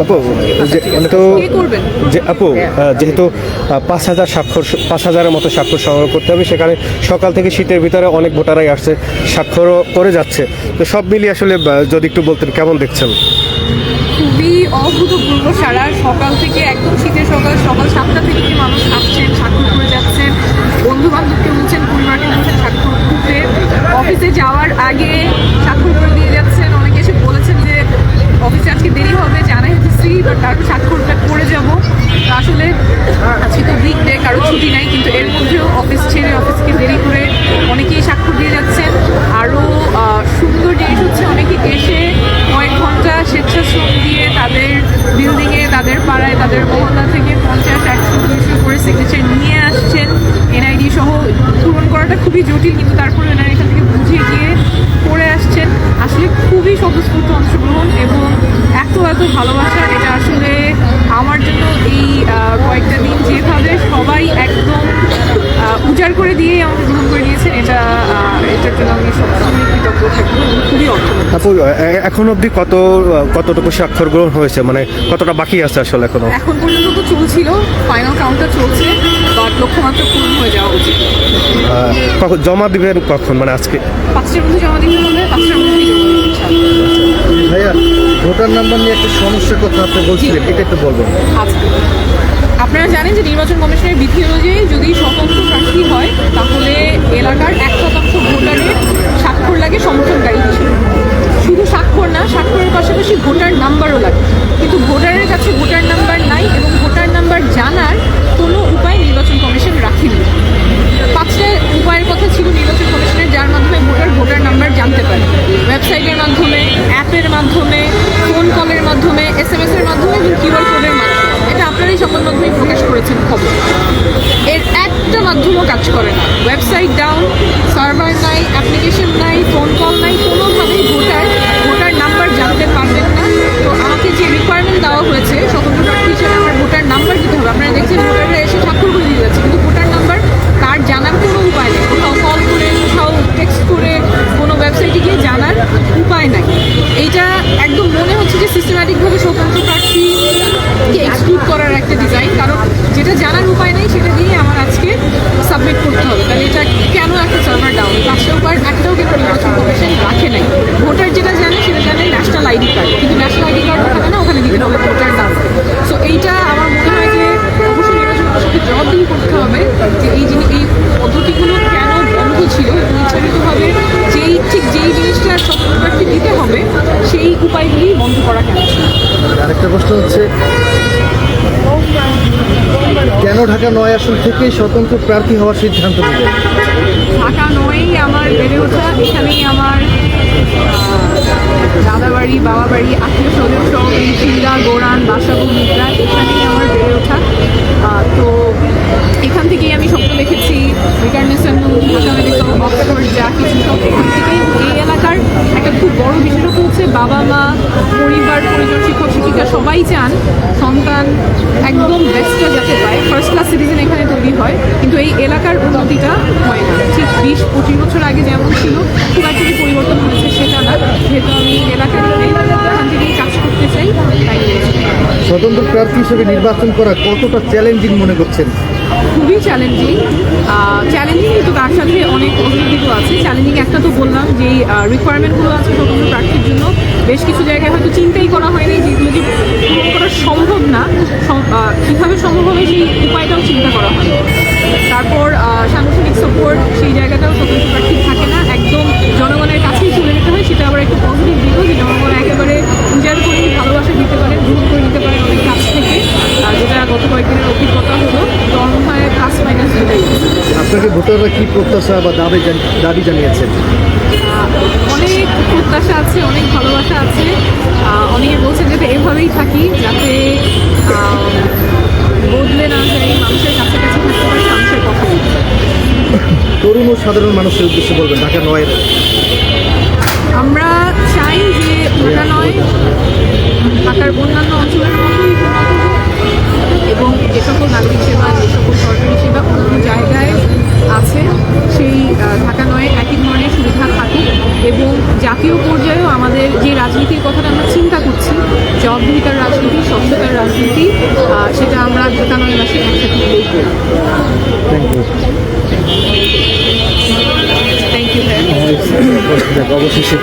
আপু তো যে আপু যেহেতু পাঁচ হাজার স্বাক্ষর পাঁচ হাজারের মতো স্বাক্ষর সংগ্রহ করতে হবে সেখানে সকাল থেকে শীতের ভিতরে অনেক ভোটারাই আসছে স্বাক্ষর করে যাচ্ছে। তো সব মিলিয়ে আসলে যদি একটু বলতেন কেমন দেখছেন? খুবই অভূতপূর্ব সারা সকাল থেকে একদম শীতের সকাল স্বতঃস্ফূর্ত অংশগ্রহণ এবং এত এত ভালোবাসা এটা আসলে আমার জন্য এই কয়েকটা দিন যেভাবে সবাই একদম উজাড় করে দিয়েই আমাকে গ্রহণ করে নিয়েছেন এটা এটার জন্য আমি সবসময় কৃতজ্ঞ থাকব খুবই আপু এখন অবধি কত কতটুকু স্বাক্ষর গ্রহণ হয়েছে? মানে কতটা বাকি আছে আসলে এখনও? এখন পর্যন্ত তো চলছিল ফাইনাল কাউন্টটা চলছে বাট লক্ষ্যমাত্রা পূরণ হয়ে যাওয়া উচিত। জমা দিবেন কখন? মানে আজকে? পাঁচটার মধ্যে জমা দিতে হবে পাঁচটার মধ্যে জমা দিতে হবে। ভাইয়া ভোটার নাম্বার নিয়ে একটা সমস্যার কথা আপনি বলছিলেন এটা একটু বলবেন। আচ্ছা। আপনারা জানেন যে নির্বাচন কমিশনের বিধি অনুযায়ী যদি স্বতন্ত্র প্রার্থী হয় মাধ্যমে এস এর মাধ্যমে এবং কিউআর কোডের মাধ্যমে, এটা আপনারাই সংবাদ মাধ্যমে প্রকাশ করেছেন খবর। এর একটা মাধ্যমও কাজ করে না। ওয়েবসাইট ডাউন সার্ভার নাই অ্যাপ্লিকেশন নাই ফোন কল নাই, কোনোভাবেই ভোটার বন্ধ করা কেন আরেকটা প্রশ্ন হচ্ছে কেন ঢাকা নয় আসন থেকে স্বতন্ত্র প্রার্থী হওয়ার সিদ্ধান্ত নিলেন? ঢাকা নয়েই আমার বেড়ে ওঠা এখানেই আমার দাদাবাড়ি দাদা বাড়ি বাবা বাড়ি আত্মীয় স্বজন সহ এই চিল্লা গোড়ান বাসাবু মিত্রা এখানেই আমার বেড়ে ওঠা আহ, তো এখান থেকেই আমি স্বপ্ন দেখেছি রিকার্নেশন ঢাকা মেডিকেল অক্সফোর্ড যা কিছু সব এখান থেকেই এই এলাকার একটা খুব বড় বিশেষত্ব হচ্ছে বাবা মা পরিবার পরিজন শিক্ষক সবাই চান সন্তান একদম বেস্টটা যাতে পায়। ফার্স্ট ক্লাস সিটিজেন এখানে তৈরি হয় কিন্তু এই এলাকার উন্নতিটা হয় না। ঠিক বিশ পঁচিশ বছর আগে যেমন ছিল খুব একটা পরিবর্তন হয়েছে সেটা না। যেহেতু আমি এলাকার এখান থেকেই কাজ করতে চাই তাই স্বতন্ত্র প্রার্থী হিসেবে নির্বাচন করা কতটা চ্যালেঞ্জিং মনে করছেন? খুবই চ্যালেঞ্জিং চ্যালেঞ্জিং কিন্তু তার সাথে অনেক পজিটিভও আছে। চ্যালেঞ্জিং একটা তো বললাম যে রিকোয়ারমেন্টগুলো আছে স্বতন্ত্র প্রার্থীর জন্য। বেশ কিছু জায়গায় হয়তো চিন্তাই করা হয়নি যেগুলো যে করা সম্ভব না কীভাবে সম্ভব হবে সেই উপায়টাও চিন্তা করা হয় তারপর সাংগঠনিক সাপোর্ট সেই জায়গাটাও স্বতন্ত্র প্রার্থী থাকে না। একদম জনগণের কাছেই চলে যেতে হয়, সেটা আবার একটা পজিটিভ দিকও যে জনগণ একেবারে উজাড় করে ভালোবাসা দিতে পারে গ্রহণ করে নিতে পারে অনেক কাছ থেকে। যেটা গত কয়েকদিনের অভিজ্ঞতা হলো জন্মায় প্লাস মাইনাস আপনাকে ভোটাররা কি প্রত্যাশা বা দাবি জান- দাবি জানিয়েছেন? প্রত্যাশা আছে অনেক ভালোবাসা আছে। অনেকে বলছেন যাতে এভাবেই থাকি যাতে বদলে না যাই মানুষের কাছে কাছে থাকতে পারি মানুষের কথা। তরুণ ও সাধারণ মানুষের উদ্দেশ্যে বলবেন ঢাকা নয়ের আমরা চাই যে ঢাকা নয়। থ্যাংক ইউ থ্যাংক ইউ অবশেষে